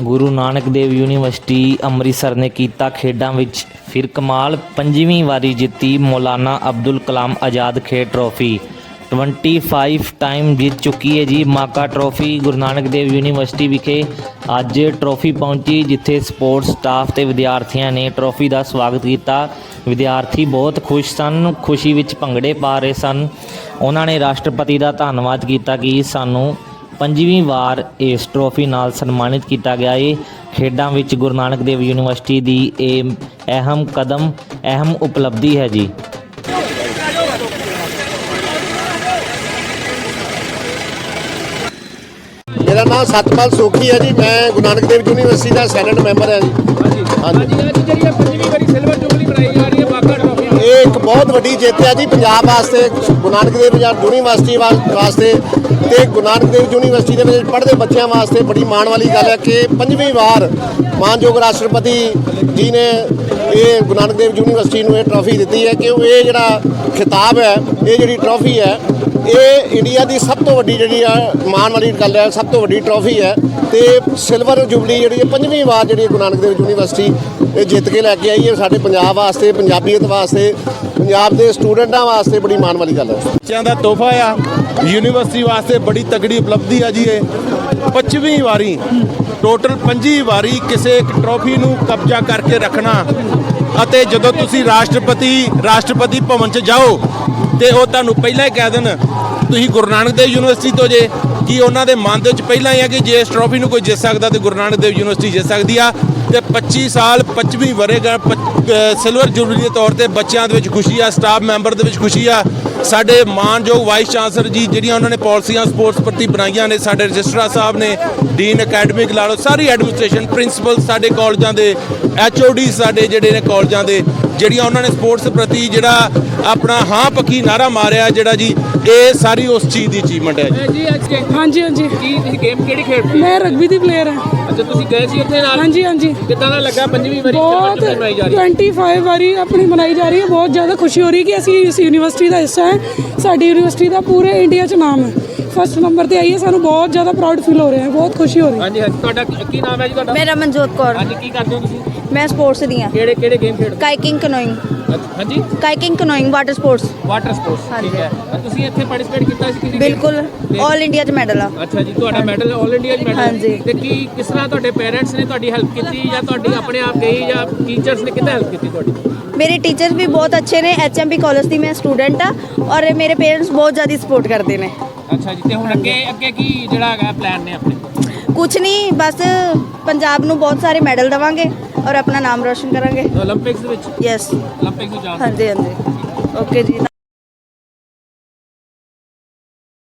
ਗੁਰੂ Nanak Dev university Amritsar ਨੇ ਕੀਤਾ ਖੇਡਾਂ ਵਿੱਚ ਫਿਰ ਕਮਾਲ, ਪੰਜਵੀਂ ਵਾਰੀ ਜਿੱਤੀ ਮੌਲਾਨਾ ਅਬਦੁਲ ਕਲਾਮ ਆਜ਼ਾਦ ਖੇਡ ਟਰੋਫੀ। 25 ਟਾਈਮ ਜਿੱਤ ਚੁੱਕੀ ਹੈ ਜੀ MAKA trophy Guru Nanak Dev university ਵਿਖੇ। ਅੱਜ ਟਰੋਫੀ ਪਹੁੰਚੀ ਜਿੱਥੇ ਸਪੋਰਟਸ ਸਟਾਫ ਤੇ ਵਿਦਿਆਰਥੀਆਂ ਨੇ ਟਰੋਫੀ ਦਾ ਸਵਾਗਤ ਕੀਤਾ। ਵਿਦਿਆਰਥੀ ਬਹੁਤ ਖੁਸ਼ ਸਨ, ਖੁਸ਼ੀ ਵਿੱਚ ਭੰਗੜੇ ਪਾ ਰਹੇ ਸਨ। ਉਹਨਾਂ ਨੇ ਰਾਸ਼ਟਰਪਤੀ ਦਾ ਧੰਨਵਾਦ ਕੀਤਾ ਕਿ ਸਾਨੂੰ ਪੰਜਵੀਂ ਵਾਰ ਇਸ ਟਰੋਫੀ ਨਾਲ ਸਨਮਾਨਿਤ ਕੀਤਾ ਗਿਆ ਹੈ ਖੇਡਾਂ ਵਿੱਚ ਗੁਰੂ ਨਾਨਕ ਦੇਵ ਯੂਨੀਵਰਸਿਟੀ ਦੀ ਇਹ ਅਹਿਮ ਕਦਮ, ਅਹਿਮ ਉਪਲਬਧੀ ਹੈ ਜੀ। ਮੇਰਾ ਨਾਮ ਸਤਪਾਲ ਸੋਖੀ ਹੈ ਜੀ। ਮੈਂ ਗੁਰੂ ਨਾਨਕ ਦੇਵ ਯੂਨੀਵਰਸਿਟੀ ਦਾ ਸੈਨੇਟ ਮੈਂਬਰ ਹਾਂ ਜੀ। ਹਾਂਜੀ। ਬਹੁਤ ਵੱਡੀ ਜਿੱਤ ਹੈ ਜੀ ਪੰਜਾਬ ਵਾਸਤੇ, ਗੁਰੂ ਨਾਨਕ ਦੇਵ ਯੂਨੀਵਰਸਿਟੀ ਵਾ- ਵਾਸਤੇ ਤੇ ਗੁਰੂ ਨਾਨਕ ਦੇਵ ਯੂਨੀਵਰਸਿਟੀ ਦੇ ਵਿੱਚ ਪੜ੍ਹਦੇ ਬੱਚਿਆਂ ਵਾਸਤੇ ਬੜੀ ਮਾਣ ਵਾਲੀ ਗੱਲ ਹੈ ਕਿ ਪੰਜਵੀਂ ਵਾਰ ਮਾਨਯੋਗ ਰਾਸ਼ਟਰਪਤੀ ਜੀ ਨੇ ਇਹ ਗੁਰੂ ਨਾਨਕ ਦੇਵ ਯੂਨੀਵਰਸਿਟੀ ਨੂੰ ਇਹ ਟਰੋਫੀ ਦਿੱਤੀ ਹੈ ਕਿ ਉਹ ਇਹ ਜਿਹੜਾ ਖਿਤਾਬ ਹੈ, ਇਹ ਜਿਹੜੀ ਟਰੋਫੀ ਹੈ, ਇਹ ਇੰਡੀਆ ਦੀ ਸਭ ਤੋਂ ਵੱਡੀ ਜਿਹੜੀ ਆ ਮਾਣ ਵਾਲੀ ਗੱਲ ਹੈ, ਸਭ ਤੋਂ ਵੱਡੀ ਟਰੋਫੀ ਹੈ ਤੇ ਸਿਲਵਰ ਜੁਬਲੀ ਜਿਹੜੀ ਹੈ ਪੰਜਵੀਂ ਵਾਰ ਜਿਹੜੀ ਗੁਰੂ ਨਾਨਕ ਦੇਵ ਯੂਨੀਵਰਸਿਟੀ ਇਹ ਜਿੱਤ ਕੇ ਲੈ ਕੇ ਆਈ ਹੈ ਸਾਡੇ ਪੰਜਾਬ ਵਾਸਤੇ, ਪੰਜਾਬੀਅਤ ਵਾਸਤੇ ਪੰਜਾਬ ਦੇ ਸਟੂਡੈਂਟਾਂ ਵਾਸਤੇ ਬੜੀ ਮਾਣ ਵਾਲੀ ਗੱਲ ਹੈ। ਬੱਚਿਆਂ ਦਾ ਤੋਹਫਾ ਆ, ਯੂਨੀਵਰਸਿਟੀ ਵਾਸਤੇ ਬੜੀ ਤਗੜੀ ਉਪਲਬਧੀ ਆ ਜੀ ਇਹ। 25ਵੀਂ ਵਾਰੀ, ਟੋਟਲ 25 ਵਾਰੀ ਕਿਸੇ ਇੱਕ ਟਰੋਫੀ ਨੂੰ ਕਬਜ਼ਾ ਕਰਕੇ ਰੱਖਣਾ ਅਤੇ ਜਦੋਂ ਤੁਸੀਂ ਰਾਸ਼ਟਰਪਤੀ ਰਾਸ਼ਟਰਪਤੀ ਭਵਨ 'ਚ ਜਾਓ ਤੇ ਉਹ ਤੁਹਾਨੂੰ ਪਹਿਲਾਂ ਹੀ ਕਹਿ ਦੇਣ, ਤੁਸੀਂ ਗੁਰੂ ਨਾਨਕ ਦੇਵ ਯੂਨੀਵਰਸਿਟੀ ਤੋਂ ਜੇ ਕਿ ਉਹਨਾਂ ਦੇ ਮਨ ਦੇ ਵਿੱਚ ਪਹਿਲਾਂ ਹੀ ਆ ਕਿ ਜੇ ਇਸ ਟਰੋਫੀ ਨੂੰ ਕੋਈ ਜਿੱਤ ਸਕਦਾ ਤੇ ਗੁਰੂ ਨਾਨਕ ਦੇਵ ਯੂਨੀਵਰਸਿਟੀ ਜਿੱਤ ਸਕਦੀ ਆ ਤੇ 25 ਸਾਲ 25ਵੀਂ ਵਰੇਗਾ ਸਿਲਵਰ ਜੁਬਲੀ ਦੇ ਤੌਰ ਤੇ ਬੱਚਿਆਂ ਦੇ ਵਿੱਚ ਖੁਸ਼ੀ ਆ ਸਟਾਫ ਮੈਂਬਰ ਦੇ ਵਿੱਚ ਖੁਸ਼ੀ ਆ। ਸਾਡੇ ਮਾਨਯੋਗ ਵਾਈਸ ਚਾਂਸਲਰ ਜੀ ਜਿਹੜੀਆਂ ਉਹਨਾਂ ਨੇ ਪਾਲਿਸੀਆਂ ਸਪੋਰਟਸ ਪ੍ਰਤੀ ਬਣਾਈਆਂ ਨੇ, ਸਾਡੇ ਰਜਿਸਟਰਾਰ ਸਾਹਿਬ ਨੇ ਡੀਨ ਅਕੈਡਮਿਕ ਲਾ ਲਓ, ਸਾਰੀ ਐਡਮਿਨਿਸਟ੍ਰੇਸ਼ਨ ਪ੍ਰਿੰਸੀਪਲ ਸਾਡੇ ਕਾਲਜਾਂ ਦੇ ਐਚਓਡੀ ਸਾਡੇ ਜਿਹੜੇ ਨੇ ਕਾਲਜਾਂ ਦੇ ਜਿਹੜੀਆਂ ਉਹਨਾਂ ਨੇ ਸਪੋਰਟਸ ਪ੍ਰਤੀ ਜਿਹੜਾ ਆਪਣਾ ਹਾਂ ਪੱਕੀ ਨਾਰਾ ਮਾਰਿਆ ਜਿਹੜਾ ਜੀ ਇਹ ਸਾਰੀ ਉਸ ਚੀਜ਼ ਦੀ ਅਚੀਵਮੈਂਟ ਹੈ ਜੀ। ਜੀ ਅੱਜ ਕਿ- ਹਾਂਜੀ ਹਾਂਜੀ। ਕੀ ਤੁਸੀਂ ਗੇਮ ਕਿਹੜੀ ਖੇਡਦੇ ਮੈਂ ਰਗਬੀ ਦੀ ਪਲੇਅਰ ਹਾਂ। ਅੱਛਾ ਤੁਸੀਂ ਗਏ ਸੀ ਉੱਥੇ ਨਾਲ? ਹਾਂਜੀ ਹਾਂਜੀ। ਕਿੱਦਾਂ ਦਾ ਲੱਗਾ ਪੰਜਵੀਂ ਵਾਰੀ ਬਹੁਤ ਸਿਲਵਰ ਜੁਬਲੀ ਮਨਾਈ ਜਾ ਰਹੀ ਹੈ? 25 ਵਾਰੀ ਆਪਣੀ ਮਨਾਈ ਜਾ ਰਹੀ ਹੈ। ਬਹੁਤ ਜ਼ਿਆਦਾ ਖੁਸ਼ੀ ਹੋ ਰਹੀ ਕਿ ਅਸੀਂ ਇਸ ਯੂਨੀਵਰਸਿਟੀ ਦਾ ਹਿੱਸਾ ਹੈ। ਸਾਡੀ ਯੂਨੀਵਰਸਿਟੀ ਦਾ ਪੂਰੇ ਇੰਡੀਆ 'ਚ ਨਾਮ ਹੈ। ਫਸਟ ਨੰਬਰ ਤੇ ਆਈ ਹੈ ਸਾਨੂੰ ਬਹੁਤ ਜ਼ਿਆਦਾ ਪ੍ਰਾਊਡ ਫੀਲ ਹੋ ਰਿਹਾ ਹੈ ਬਹੁਤ ਖੁਸ਼ੀ ਹੋ ਰਹੀ ਹੈ। ਹਾਂਜੀ ਹਾਂਜੀ ਤੁਹਾਡਾ ਕੀ ਕੀ ਨਾਮ ਹੈ ਜੀ ਤੁਹਾਡਾ? ਮੇਰਾ ਮਨਜੋਤ ਕੌਰ। ਹਾਂਜੀ ਕੀ ਕਰਦੇ ਹੋ ਤੁਸੀਂ? ਮੈਂ ਸਪੋਰਟਸ ਦੀ ਹਾਂ। ਕਿਹੜੇ ਕਿਹੜੇ ਗੇਮ ਖੇਡਦੇ ਕਾਈਕਿੰਗ ਕਨੋਇੰਗ ਹੋ? ਹਾਂਜੀ? Kayaking canoeing water sports water sports ਹਾਂਜੀ। ਠੀਕ ਹੈ। ਤਾਂ ਤੁਸੀਂ ਇੱਥੇ ਪਾਰਟਿਸਿਪੇਟ ਕੀਤਾ ਸੀ ਕਿਸੇ game? ਬਿਲਕੁਲ ਤੇ- 올 ਇੰਡੀਆ 'ਚ ਮੈਡਲ ਆ। ਅੱਛਾ ਜੀ ਤੁਹਾਡਾ ਮੈਡਲ 올 ਇੰਡੀਆ ਚ ਮੈਡਲ ਹਾਂਜੀ। ਤੇ ਕੀ ਕਿਸ ਤਰ੍ਹਾਂ ਤੁਹਾਡੇ ਪੇਰੈਂਟਸ ਨੇ ਤੁਹਾਡੀ ਹੈਲਪ ਕੀਤੀ ਜਾਂ ਤੁਹਾਡੀ ਆਪਣੇ ਆਪ ਗਈ ਜਾਂ ਟੀਚਰਸ ਨੇ ਕਿੱਦਾਂ ਹੈਲਪ ਕੀਤੀ ਤੁਹਾਡੀ? ਮੇਰੇ ਟੀਚਰ ਵੀ ਬਹੁਤ ਅੱਛੇ ਨੇ ਐਚਐਮਬੀ ਕਾਲਜ ਦੀ ਮੈਂ ਸਟੂਡੈਂਟ ਆ ਔਰ ਮੇਰੇ ਪੇਰੈਂਟਸ ਬਹੁਤ ਜ਼ਿਆਦਾ ਸਪੋਰਟ ਕਰਦੇ ਨੇ। ਅੱਛਾ ਜੀ ਤੇ ਹੁਣ ਅੱਗੇ ਅੱਗੇ ਕੀ ਜਿਹੜਾ ਹੈਗਾ ਪਲਾਨ ਨੇ ਆਪਣੇ? ਕੁਝ ਨਹੀਂ ਬਸ ਪੰਜਾਬ ਨੂੰ ਬਹੁਤ ਸਾਰੇ ਮੈਡਲ ਦਵਾਂਗੇ ਔਰ ਆਪਣਾ ਨਾਮ ਰੋਸ਼ਨ ਕਰਾਂਗੇ। 올림픽ਸ ਦੇ ਵਿੱਚ? ਯੈਸ 올림픽ਸ ਨੂੰ ਜਾਣ ਹਾਂਜੀ ਹਾਂਜੀ। ਓਕੇ ਜੀ